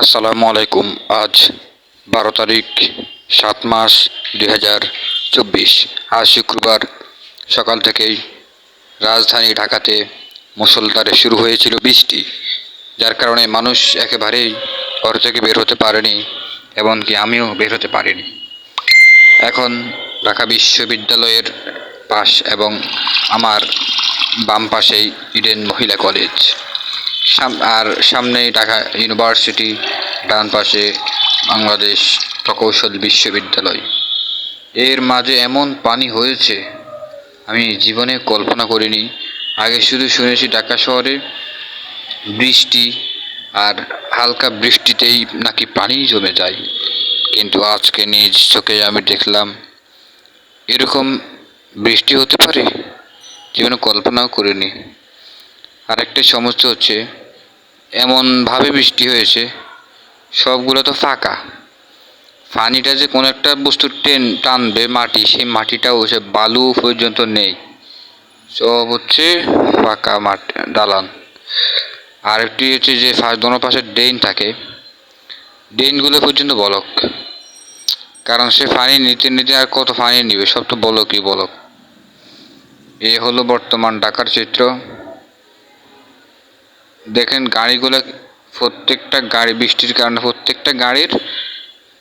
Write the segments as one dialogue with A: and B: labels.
A: আসসালামু আলাইকুম। আজ বারো তারিখ, সাত মাস দুই হাজার চব্বিশ। আজ শুক্রবার সকাল থেকেই রাজধানী ঢাকাতে মুষলধারে শুরু হয়েছিল বৃষ্টি, যার কারণে মানুষ একেবারেই ঘর থেকে বের হতে পারেনি, এমনকি আমিও বের হতে পারিনি। এখন ঢাকা বিশ্ববিদ্যালয়ের পাশ এবং আমার বাম পাশেই ইডেন মহিলা কলেজ। আর সামনেই ঢাকা ইউনিভার্সিটি, ডান পাশে বাংলাদেশ প্রকৌশল বিশ্ববিদ্যালয়। এর মাঝে এমন পানি হয়েছে, আমি জীবনে কল্পনা করিনি। আগে শুধু শুনেছি ঢাকা শহরে বৃষ্টি আর হালকা বৃষ্টিতেই নাকি পানি জমে যায়। কিন্তু আজকে নিজ চোখে আমি দেখলাম, এরকম বৃষ্টি হতে পারে? জীবনে কল্পনাও করিনি। আরেকটা সমস্যা হচ্ছে, এমনভাবে বৃষ্টি হয়েছে, সবগুলো তো ফাঁকা। পানিটা যে কোনো একটা বস্তু টেন, টানবে মাটি, সেই মাটিটাও সে বালু পর্যন্ত নেই। সব হচ্ছে ফাঁকা মাটি দালান। আর একটি হচ্ছে যে ফার্স্ট দোনো পাশে ড্রেন থাকে, ড্রেনগুলো পর্যন্ত বলক। কারণ সে পানি নিতে নিতে আর কত পানি নিবে, সব তো বলকই বলক। এ হলো বর্তমান ঢাকার চিত্র। দেখেন গাড়িগুলো প্রত্যেকটা গাড়ি, বৃষ্টির কারণে প্রত্যেকটা গাড়ির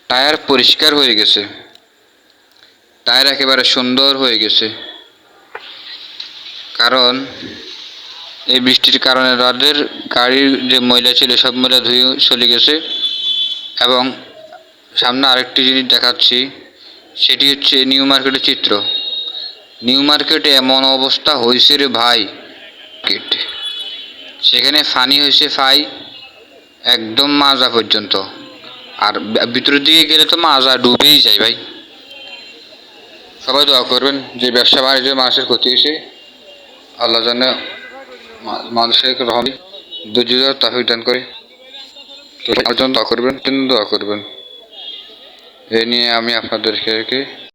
A: টায়ার পরিষ্কার হয়ে গেছে। টায়ার একেবারে সুন্দর হয়ে গেছে। কারণ এই বৃষ্টির কারণে তাদের গাড়ির যে ময়লা ছিল, সব ময়লা ধুয়ে চলে গেছে। এবং সামনে আরেকটি জিনিস দেখাচ্ছি, সেটি হচ্ছে নিউ মার্কেটের চিত্র। নিউ মার্কেটে এমন অবস্থা হয়েছে রে ভাই। মার্কেট সেখানে ফানি হয়েছে ফাই একদম মাজা পর্যন্ত। আর ভিতরের দিকে গেলে তো মাজা ডুবেই যায় ভাই। সবাই দোয়া করবেন যে ব্যবসা বাণিজ্য মানুষের ক্ষতি হয়েছে। আল্লাহ জানে মানুষের রহমি ধৈর্য তাহিক দান করে। তো জন্য দোয়া করবেন, জন্য দোয়া করবেন। এ নিয়ে আমি আপনাদেরকে